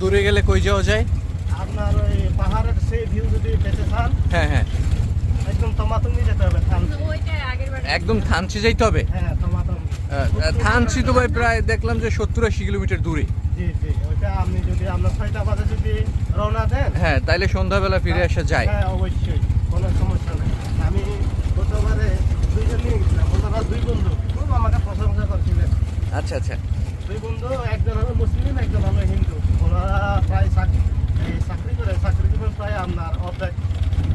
দূরে গেলে কই যাওয়া যায়? আপনার ওই পাহাড়ের সেই ভিউ যদি পেতে চান হ্যাঁ হ্যাঁ। একদম তমাতঙ্গি যেতে হবে থান একদম থানচি যাইতে হবে? হ্যাঁ আহ, থানচি তো ভাই প্রায় দেখলাম যে সত্তর আশি কিলোমিটার দূরে। জি জি ওইটা আপনি যদি আপনার ছয়টা বাজে যদি রওনা দেন হ্যাঁ তাইলে সন্ধ্যাবেলা ফিরে আসা যায়। হ্যাঁ অবশ্যই কোনো সমস্যা নেই। আমি গতবারে দুইজন নিয়ে গেছিলাম ওনারা দুই বন্ধু খুব আমাকে প্রশংসা করছিলেন। আচ্ছা আচ্ছা। দুই বন্ধু একজন হলো মুসলিম একজন হলো হিন্দু ওনারা প্রায় চাকরি এই চাকরি করে চাকরি জীবন প্রায় আপনার অর্ধেক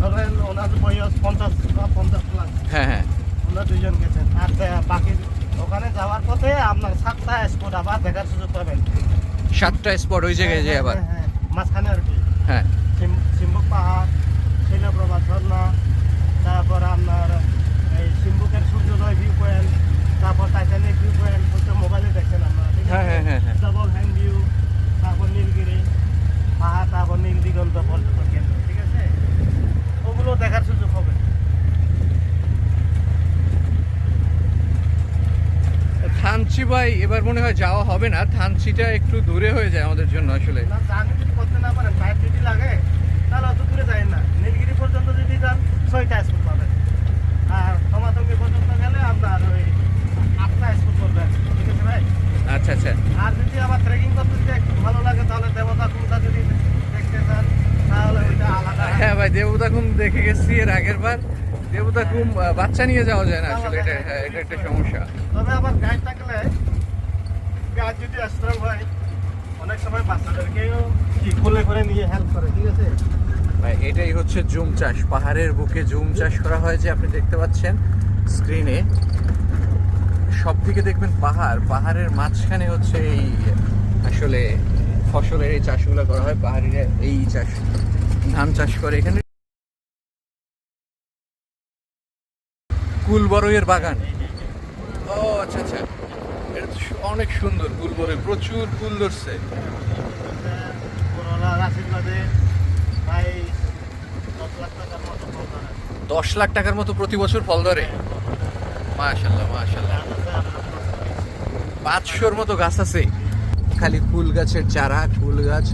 ধরেন ওনার বয়স পঞ্চাশ বা পঞ্চাশ প্লাস হ্যাঁ হ্যাঁ। ওনারা দুইজন গেছেন। আর বাকি ওখানে যাওয়ার পথে আপনার সাতটা স্পট আবার দেখার সুযোগ পাবেন। সাতটা স্পট ওই জায়গায় যে আবার। হ্যাঁ, হ্যাঁ, মাঝখানে আর কি হ্যাঁ সিম- সিম্বুক পাহাড় শৈলপ্রভা ঝর্ণা তারপর আপনার এই সিম্বুকের সূর্যোদয় ভিউ পয়েন্ট তারপর টাইটানিক ভিউ পয়েন্ট হচ্ছে মোবাইলে দেখছেন আপনারা ঠিক হ্যাঁ, হ্যাঁ, হ্যাঁ, হ্যাঁ। ডবল হ্যান্ড ভিউ তারপর নীলগিরি পাহাড় তারপর নীল দিগন্ত পর্যটন কেন্দ্র ঠিক আছে ওগুলো দেখার সুযোগ হবে থানচি ভাই এবার মনে হয় যাওয়া হবে না। থানচিটা একটু দূরে হয়ে যায় আমাদের জন্য আসলে। লাগে তাহলে অত দূরে যায় না। নীলগিরি পর্যন্ত যদি যান ছয়টা স্কুল পাবেন। আর পর্যন্ত গেলে আপনার ওই আটটা স্কুল করবেন ঠিক আছে ভাই? আচ্ছা আচ্ছা। আর যদি আবার ট্রেকিং করতে যদি একটু ভালো লাগে তাহলে দেবতা কুমটা যদি দেখতে চান তাহলে ওইটা আলাদা। হ্যাঁ ভাই দেবতা কুম দেখে গেছি এর আগের বার। দেবতা কুম বাচ্চা নিয়ে যাওয়া যায় না আসলে এটা হ্যাঁ, এটা একটা সমস্যা। তবে আবার গাইড থাকলে গাইড যদি স্ট্রং হয় অনেক সময় বাচ্চাদেরকেও কি কোলে করে নিয়ে হেল্প করে ঠিক আছে? ভাই এটাই হচ্ছে জুম চাষ। পাহাড়ের বুকে জুম চাষ করা হয় যে আপনি দেখতে পাচ্ছেন স্ক্রিনে সব দিকে দেখবেন পাহাড়। পাহাড়ের মাঝখানে হচ্ছে এই আসলে ফসলের এই চাষগুলো করা হয়। পাহাড়িরা এই চাষ ধান চাষ করে। এখানে কুলবরইয়ের বাগান। ও আচ্ছা আচ্ছা। এটা অনেক সুন্দর কুলবরই প্রচুর ফুল ধরছে। দশ লাখ টাকার মতো প্রতি বছর ফল ধরে? মাশাল্লাহ মাশাল্লাহ। পাঁচশোর মতো গাছ আছে। খালি ফুল গাছের চারা ফুল গাছ।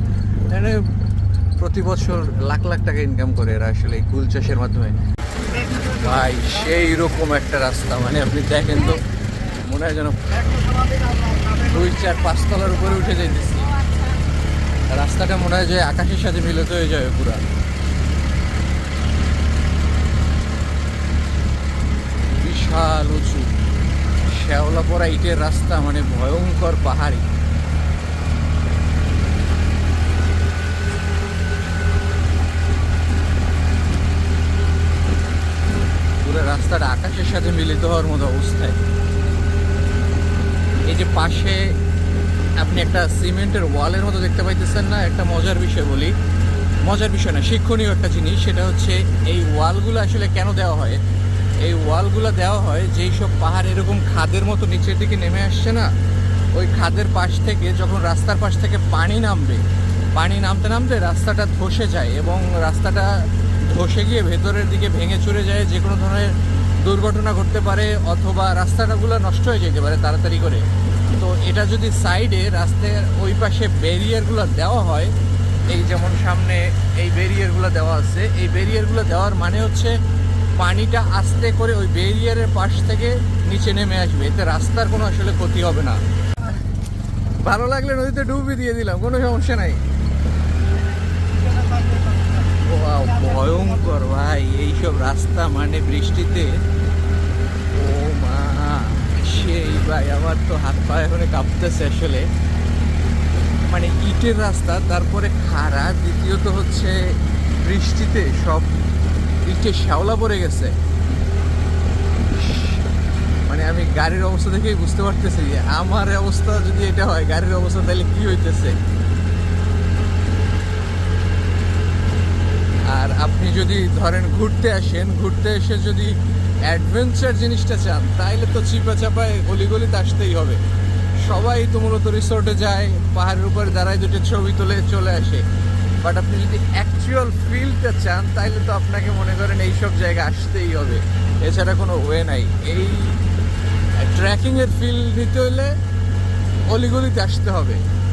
প্রতি বছর লাখ লাখ টাকা ইনকাম করে এরা আসলে এই ফুল চাষের মাধ্যমে। ভাই, সেই রকম একটা রাস্তা। মানে আপনি দেখেন তো, মনে হয় যেন দুই চার পাঁচতলার উপরে উঠে যাইতেছি। রাস্তাটা মনে হয় যে আকাশের সাথে মিলিত হয়ে যাবে পুরা। বিশাল উঁচু। শ্যাওলা পড়া ইটের রাস্তা মানে ভয়ঙ্কর পাহাড়ি পুরো রাস্তাটা আকাশের সাথে মিলিত হওয়ার মতো অবস্থায়। এই যে পাশে আপনি একটা সিমেন্টের ওয়ালের মতো দেখতে পাইতেছেন না, একটা মজার বিষয় বলি। মজার বিষয় না, শিক্ষণীয় একটা জিনিস, সেটা হচ্ছে এই ওয়ালগুলো আসলে কেন দেওয়া হয়? এই ওয়ালগুলো দেওয়া হয় যেই সব পাহাড় এরকম খাদের মতো নিচের দিকে নেমে আসছে না, ওই খাদের পাশ থেকে যখন রাস্তার পাশ থেকে পানি নামবে, পানি নামতে নামতে রাস্তাটা ধসে যায় এবং রাস্তাটা ধসে গিয়ে ভেতরের দিকে ভেঙে চুরে যায়, যে কোনো ধরনের দুর্ঘটনা ঘটতে পারে অথবা রাস্তাটাগুলো নষ্ট হয়ে যেতে পারে তাড়াতাড়ি করে। তো এটা যদি সাইডে রাস্তার ওই পাশে ব্যারিয়ারগুলো দেওয়া হয়, এই যেমন সামনে এই ব্যারিয়ারগুলো দেওয়া আছে, এই ব্যারিয়ারগুলো দেওয়ার মানে হচ্ছে পানিটা আস্তে করে ওই ব্যারিয়ারের পাশ থেকে নিচে নেমে আসবে। এতে রাস্তার কোনো আসলে ক্ষতি হবে না। ভালো লাগলে নদীতে ডুবি দিয়ে দিলাম, কোনো সমস্যা নাই। ভয়ঙ্কর ভাই, এইসব রাস্তা মানে বৃষ্টিতে? ও মা, সেই ভাই, আমার তো হাত পা এখন কাঁপতেছে আসলে। মানে ইটের রাস্তা, তারপরে খাড়া, দ্বিতীয়ত হচ্ছে বৃষ্টিতে সব ইটে শ্যাওলা পড়ে গেছে। মানে আমি গাড়ির অবস্থা দেখেই বুঝতে পারতেছি যে আমার অবস্থা যদি এটা হয়, গাড়ির অবস্থা তাহলে কি হইতেছে আর আপনি যদি ধরেন ঘুরতে আসেন, ঘুরতে এসে যদি অ্যাডভেঞ্চার জিনিসটা চান, তাইলে তো চিপা চাপায় গলিগলিতে আসতেই হবে। সবাই তো মূলত রিসোর্টে যায়, পাহাড়ের উপরে দাঁড়ায় দুটো ছবি তুলে চলে আসে। বাট আপনি যদি অ্যাকচুয়াল ফিলটা চান, তাইলে তো আপনাকে মনে করেন এইসব জায়গা আসতেই হবে। এছাড়া কোনো ওয়ে নাই। এই ট্রেকিংয়ের ফিল নিতে হলে অলিগলিতে আসতে হবে।